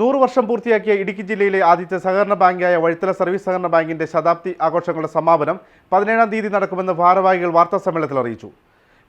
നൂറ് വർഷം പൂർത്തിയാക്കിയ ഇടുക്കി ജില്ലയിലെ ആദ്യത്തെ സഹകരണ ബാങ്കായ വഴിത്തല സർവീസ് സഹകരണ ബാങ്കിന്റെ ശതാബ്ദി ആഘോഷങ്ങളുടെ സമാപനം പതിനേഴാം തീയതി നടക്കുമെന്ന് ഭാരവാഹികൾ വാർത്താ സമ്മേളനത്തിൽ അറിയിച്ചു.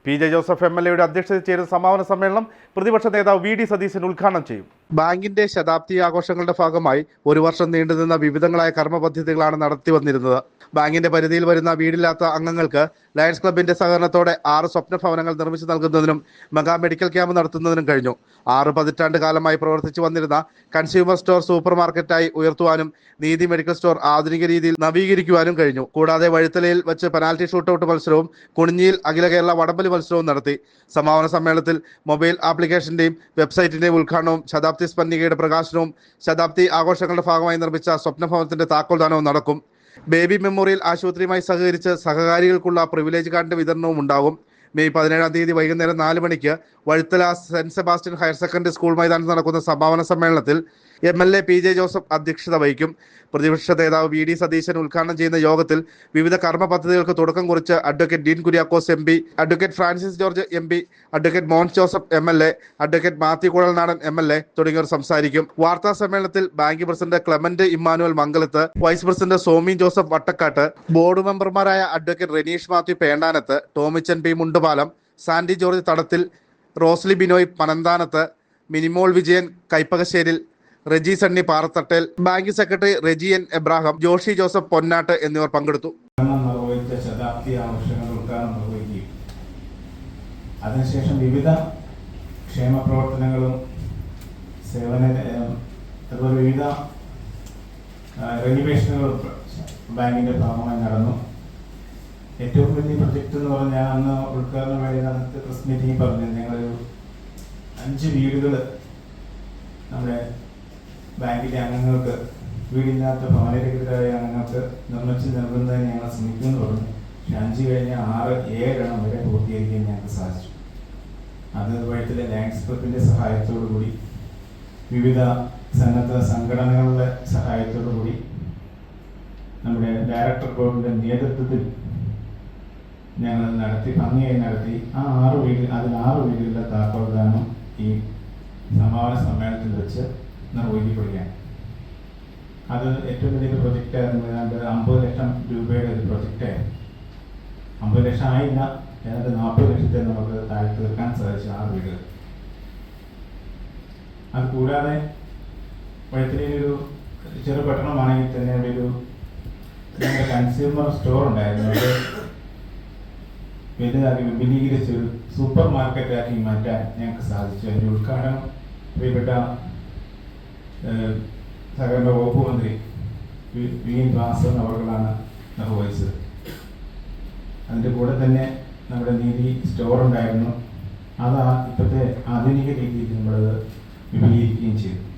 P J Joseph M L എയുടെ അധ്യക്ഷതയിൽ ചേരുന്ന സമാപന സമ്മേളനം പ്രതിപക്ഷ നേതാവ് വി ഡി സതീശൻ ഉദ്ഘാടനം ചെയ്യും. ബാങ്കിന്റെ ശതാബ്ദി ആഘോഷങ്ങളുടെ ഭാഗമായി ഒരു വർഷം നീണ്ടുനിന്ന വിവിധങ്ങളായ കർമ്മ പദ്ധതികളാണ് നടത്തി വന്നിരുന്നത്. ബാങ്കിന്റെ പരിധിയിൽ വരുന്ന വീടില്ലാത്ത അംഗങ്ങൾക്ക് ലയൺസ് ക്ലബിന്റെ സഹകരണത്തോടെ ആറ് സ്വപ്ന ഭവനങ്ങൾ നിർമ്മിച്ചു നൽകുന്നതിനും മെഗാ മെഡിക്കൽ ക്യാമ്പ് നടത്തുന്നതിനും കഴിഞ്ഞു. ആറ് പതിറ്റാണ്ട് കാലമായി പ്രവർത്തിച്ചു വന്നിരുന്ന കൺസ്യൂമർ സ്റ്റോർ സൂപ്പർ മാർക്കറ്റായി ഉയർത്തുവാനും നീതി മെഡിക്കൽ സ്റ്റോർ ആധുനിക രീതിയിൽ നവീകരിക്കുവാനും കഴിഞ്ഞു. കൂടാതെ വഴുത്തലയിൽ വെച്ച് പെനാൽറ്റി ഷൂട്ടൌട്ട് മത്സരവും കുണിഞ്ഞിയിൽ അഖില കേരള വടംവലി മത്സരവും നടത്തി. സമാപന സമ്മേളനത്തിൽ മൊബൈൽ ആപ്ലിക്കേഷന്റെയും വെബ്സൈറ്റിന്റെയും ഉദ്ഘാടനവും ശതാബ്ദി സ്പന്ദികയുടെ പ്രകാശനവും ശതാബ്ദി ആഘോഷങ്ങളുടെ ഭാഗമായി നിർമ്മിച്ച സ്വപ്നഭവനത്തിന്റെ താക്കോൽദാനവും നടക്കും. ബേബി മെമ്മോറിയൽ ആശുപത്രിയുമായി സഹകരിച്ച് സഹകാരികൾക്കുള്ള പ്രിവിലേജ് കാർഡിന്റെ വിതരണവും ഉണ്ടാകും. മെയ് പതിനേഴാം തീയതി വൈകുന്നേരം നാല് മണിക്ക് Vazhithala saint Sebastian higher secondary school മൈതാനത്ത് നടക്കുന്ന സമാപന സമ്മേളനത്തിൽ M L A P J Joseph അധ്യക്ഷത വഹിക്കും. പ്രതിപക്ഷ നേതാവ് വി ഡി സതീശൻ ഉദ്ഘാടനം ചെയ്യുന്ന യോഗത്തിൽ വിവിധ കർമ്മ പദ്ധതികൾക്ക് തുടക്കം കുറിച്ച് advocate Dean Kuriakose M P advocate Francis George M P advocate Mons Joseph M L A advocate Mathew Kuzhalnadan M L A തുടങ്ങിയവർ സംസാരിക്കും. വാർത്താ സമ്മേളനത്തിൽ bank president Clement Immanuel Mangalath vice president Somi Joseph Vattakkattu board മെമ്പർമാരായ advocate Reneesh Mathew Pendanath Tomichan P Mundupalam Sandy George Thadathil Rosly Binoy Panamthanath Minimol Vijayan Kaippakasseril Reji Sunny Parathattel bank secretary Reji N Abraham Joshy Joseph Ponnattu എന്നിവർ പങ്കെടുത്തു. അതിനുശേഷം വിവിധ ക്ഷേമ പ്രവർത്തനങ്ങളും സേവന അതുപോലെ വിവിധ റെനിവേഷനുകളും ബാങ്കിന്റെ ഭാഗമായി നടന്നു. ഏറ്റവും വലിയ പ്രൊജക്റ്റ് എന്ന് പറഞ്ഞാൽ അന്ന് ഉദ്ഘാടന വേളയിൽ നടത്തിയ പ്രസ് മീറ്റിംഗ് പറഞ്ഞു ഞങ്ങളൊരു അഞ്ച് വീടുകൾ നമ്മുടെ ബാങ്കിലെ അംഗങ്ങൾക്ക് വീടില്ലാത്ത ഭവനരഹിതരായ അംഗങ്ങൾക്ക് നിർമ്മിച്ച് നൽകുന്നതിന് ഞങ്ങൾ ശ്രമിക്കുമെന്ന് പറഞ്ഞു പക്ഷെ അഞ്ച് കഴിഞ്ഞ ആറ് ഏഴെണ്ണം വരെ പൂർത്തീകരിക്കാൻ ഞങ്ങൾക്ക് സാധിച്ചു. അത് വഴിത്തിലെ ക്ലബിന്റെ സഹായത്തോടു കൂടി വിവിധ സന്നദ്ധ സംഘടനകളുടെ സഹായത്തോടു കൂടി നമ്മുടെ ഡയറക്ടർ ബോർഡിന്റെ നേതൃത്വത്തിൽ ഞങ്ങൾ നടത്തി ഭംഗിയായി നടത്തി ആ ആറ് വീട് അതിൽ ആറ് വീടുകളുടെ താക്കോൽദാനം ഈ സമാപന സമ്മേളനത്തിൽ വെച്ച് നിർവഹിക്കപ്പെടുകയാണ് അത് ഏറ്റവും വലിയൊരു പ്രൊജക്റ്റായിരുന്നു ഏതാണ്ട് അമ്പത് ലക്ഷം രൂപയുടെ ഒരു പ്രൊജക്റ്റായിരുന്നു അമ്പത് ലക്ഷം ആയില്ല. ഏതാണ്ട് നാൽപ്പത് ലക്ഷത്തെ നമുക്ക് താഴെ തീർക്കാൻ സാധിച്ചു ആ വീട്. അത് കൂടാതെ വഴിത്തിരിയിലൊരു ചെറു പട്ടണമാണെങ്കിൽ തന്നെ അവിടെ ഒരു കൺസ്യൂമർ സ്റ്റോർ ഉണ്ടായിരുന്നു. അത് വലുതാക്കി വിപുലീകരിച്ച് ഒരു സൂപ്പർ മാർക്കറ്റാക്കി മാറ്റാൻ ഞങ്ങൾക്ക് സാധിച്ചു. അതിന്റെ ഉദ്ഘാടനം പ്രിയപ്പെട്ട സഹകരണ വകുപ്പ് മന്ത്രി വി- എൻ ഭാസ്കർ അവർകളാണ് നിർവഹിച്ചത്. അതിന്റെ കൂടെ തന്നെ നമ്മുടെ നീതി സ്റ്റോർ ഉണ്ടായിരുന്നു. അതാ ഇപ്പോഴത്തെ ആധുനിക രീതിയിൽ നമ്മളത് വിപുലീകരിക്കുകയും ചെയ്തു.